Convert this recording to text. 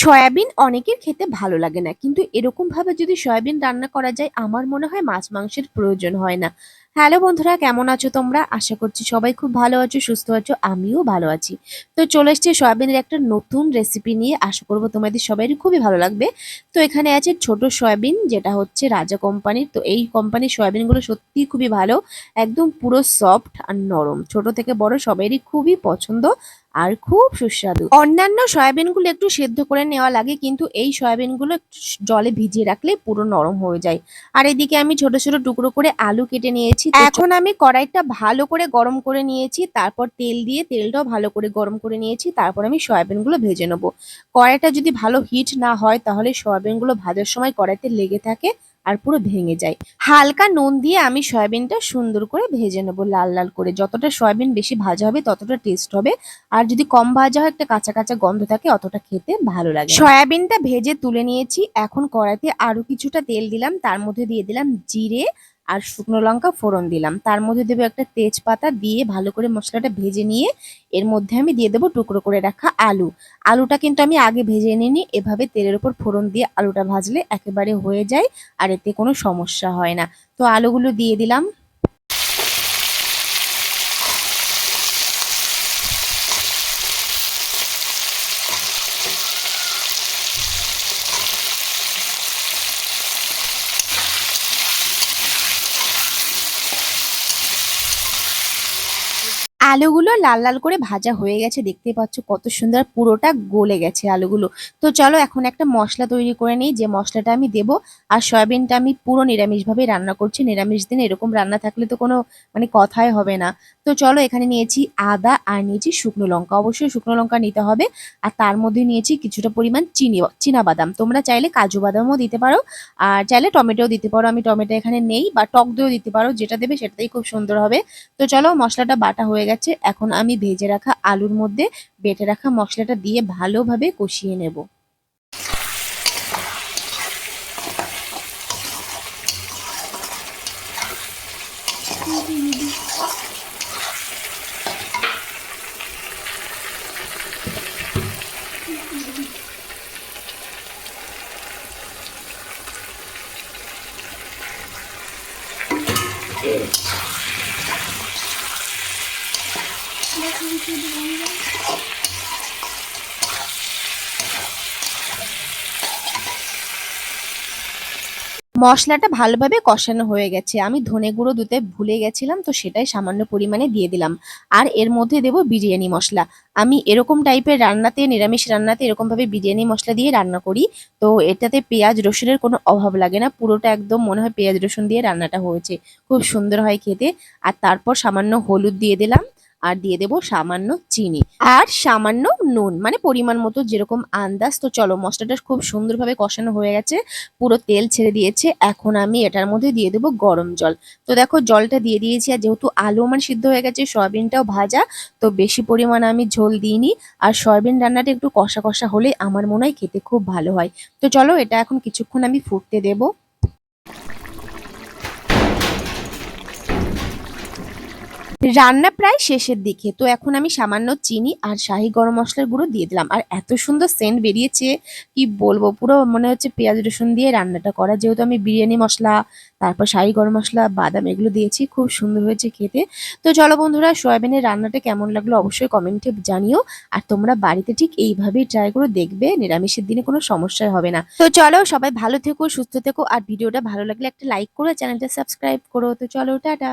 Soybean অনেকের খেতে ভালো লাগে না। কিন্তু এরকম ভাবে যদি সয়াবিন রান্না করা যায়, আমার মনে হয় মাছ মাংসের প্রয়োজন হয় না। হ্যালো বন্ধুরা, কেমন আছো তোমরা? আশা করছি সবাই খুব ভালো আছো, সুস্থ আছো, আমিও ভালো আছি। তো চলে এসছি সয়াবিনের একটা নতুন রেসিপি নিয়ে। আশা করব তোমাদের সবারই খুবই ভালো লাগবে। তো এখানে আছে ছোট সয়াবিন, যেটা হচ্ছে রাজা কোম্পানির। তো এই কোম্পানির সয়াবিনগুলো সত্যি খুবই ভালো, একদম পুরো সফট আর নরম। ছোট থেকে বড় সবারই খুবই পছন্দ আর খুব সুস্বাদু। অন্যান্য সয়াবিনগুলো একটু সেদ্ধ করে নেওয়া লাগে, কিন্তু এই সয়াবিনগুলো জলে ভিজিয়ে রাখলে পুরো নরম হয়ে যায়। আর এদিকে আমি ছোট ছোট টুকরো করে আলু কেটে নিয়েছি। তো এখন আমি কড়াইটা ভালো করে গরম করে নিয়েছি তারপর তেল দিয়ে তেলটাও ভালো করে গরম করে নিয়েছি তারপর আমি সয়াবিনগুলো ভেজে নেব। কড়াইটা যদি ভালো হিট না হয় তাহলে সয়াবিনগুলো ভাজার সময় কড়াইতে লেগে থাকে আর পুরো ভেঙে যায়। হালকা নুন দিয়ে আমি সয়াবিনটা সুন্দর করে ভেজে নেব লাল লাল করে। যতটা সয়াবিন বেশি ভাজা হবে ততটা টেস্ট হবে। আর যদি কম ভাজা হয় একটা কাঁচা কাঁচা গন্ধ থাকে অতটা খেতে ভালো লাগে সয়াবিনটা ভেজে তুলে নিয়েছি। এখন কড়াইতে আরও কিছুটা তেল দিলাম তার মধ্যে দিয়ে দিলাম জিরে আর শুকনো লঙ্কা ফোড়ন দিলাম। তার মধ্যে দেবো একটা তেজপাতা দিয়ে ভালো করে মশলাটা ভেজে নিয়ে এর মধ্যে আমি দিয়ে দেবো টুকরো করে রাখা আলু। আলুটা কিন্তু আমি আগে ভেজে নিই এভাবে তেলের ওপর ফোড়ন দিয়ে আলুটা ভাজলে একেবারে হয়ে যায় আর এতে কোনো সমস্যা হয় না। তো আলুগুলো দিয়ে দিলাম। আলুগুলো লাল লাল করে ভাজা হয়ে গেছে। দেখতে পাচ্ছ কত সুন্দর পুরোটা গলে গেছে আলুগুলো। তো চলো এখন একটা মশলা তৈরি করে নিই। যে মশলাটা আমি দেবো আর সয়াবিনটা আমি পুরো নিরামিষভাবে রান্না করছি। নিরামিষ দিন এরকম রান্না থাকলে তো কোনো মানে কথাই হবে না। তো চলো এখানে নিয়েছি আদা আর নিয়েছি শুকনো লঙ্কা। অবশ্যই শুকনো লঙ্কা নিতে হবে। আর তার মধ্যে নিয়েছি কিছুটা পরিমাণ চিনি বাদাম তোমরা চাইলে কাজু বাদামও দিতে পারো আর চাইলে টমেটোও দিতে পারো। আমি টমেটো এখানে নেই বা টক দইও দিতে পারো। যেটা দেবে সেটাতেই খুব সুন্দর হবে। তো চলো মশলাটা বাটা হয়ে গেছে। এখন আমি ভেজে রাখা আলুর মধ্যে বেটে রাখা মশলাটা দিয়ে ভালোভাবে কষিয়ে নেব। মশলাটা ভালোভাবে কষানো হয়ে গেছে। আমি ধনে গুঁড়ো দিতে ভুলে গেছিলাম, তো সেটাই সামান্য পরিমাণে দিয়ে দিলাম। আর এর মধ্যে দেব বিরিয়ানি মশলা। আমি এরকম টাইপের রান্নাতে, নিরামিষ রান্নাতে এরকমভাবে বিরিয়ানি মশলা দিয়ে রান্না করি। তো এটাতে পেঁয়াজ রসুনের কোনো অভাব লাগে না। পুরোটা একদম মনে হয় পেঁয়াজ রসুন দিয়ে রান্নাটা হয়েছে। খুব সুন্দর হয় খেতে। আর তারপর সামান্য হলুদ দিয়ে দিলাম। আর দিয়ে দেবো সামান্য চিনি আর সামান্য নুন মানে পরিমাণ মতো যেরকম আন্দাজ। তো চলো, মশলাটা খুব সুন্দরভাবে কষানো হয়ে গেছে, পুরো তেল ছেড়ে দিয়েছে। এখন আমি এটার মধ্যে দিয়ে দেবো গরম জল। তো দেখো, জলটা দিয়ে দিয়েছি, আর যেহেতু আলু আমার সিদ্ধ হয়ে গেছে, সয়াবিনটাও ভাজা, তো বেশি পরিমাণ আমি ঝোল দিইনি। আর সয়াবিন রান্নাটা একটু কষা কষা হলে আমার মনে হয় খেতে খুব ভালো হয়। তো চলো, এটা এখন কিছুক্ষণ আমি ফুটতে দেবো। রান্না প্রায় শেষের দিকে। তো এখন আমি সামান্য চিনি আর শাহি গরম মশলার গুঁড়ো দিয়ে দিলাম। আর এত সুন্দর সেন্ট বেরিয়েছে, কি বলব? পুরো মনে হচ্ছে পেঁয়াজ রসুন দিয়ে রান্নাটা করা। যেহেতু আমি বিরিয়ানি মশলা, তারপর শাহি গরম মশলা, বাদাম এগুলো দিয়েছি, খুব সুন্দর হয়েছে খেতে। তো চলো বন্ধুরা, সয়াবিনের রান্নাটা কেমন লাগল অবশ্যই কমেন্টে জানিও। আর তোমরা বাড়িতে ঠিক এইভাবেই ট্রাই করে দেখবে, নিরামিষের দিনে কোনো সমস্যা হবে না। তো চলো, সবাই ভালো থেকো, সুস্থ থেকো। আর ভিডিওটা ভালো লাগলে একটা লাইক করো, চ্যানেলটা সাবস্ক্রাইব করো। তো চলো, টাটা।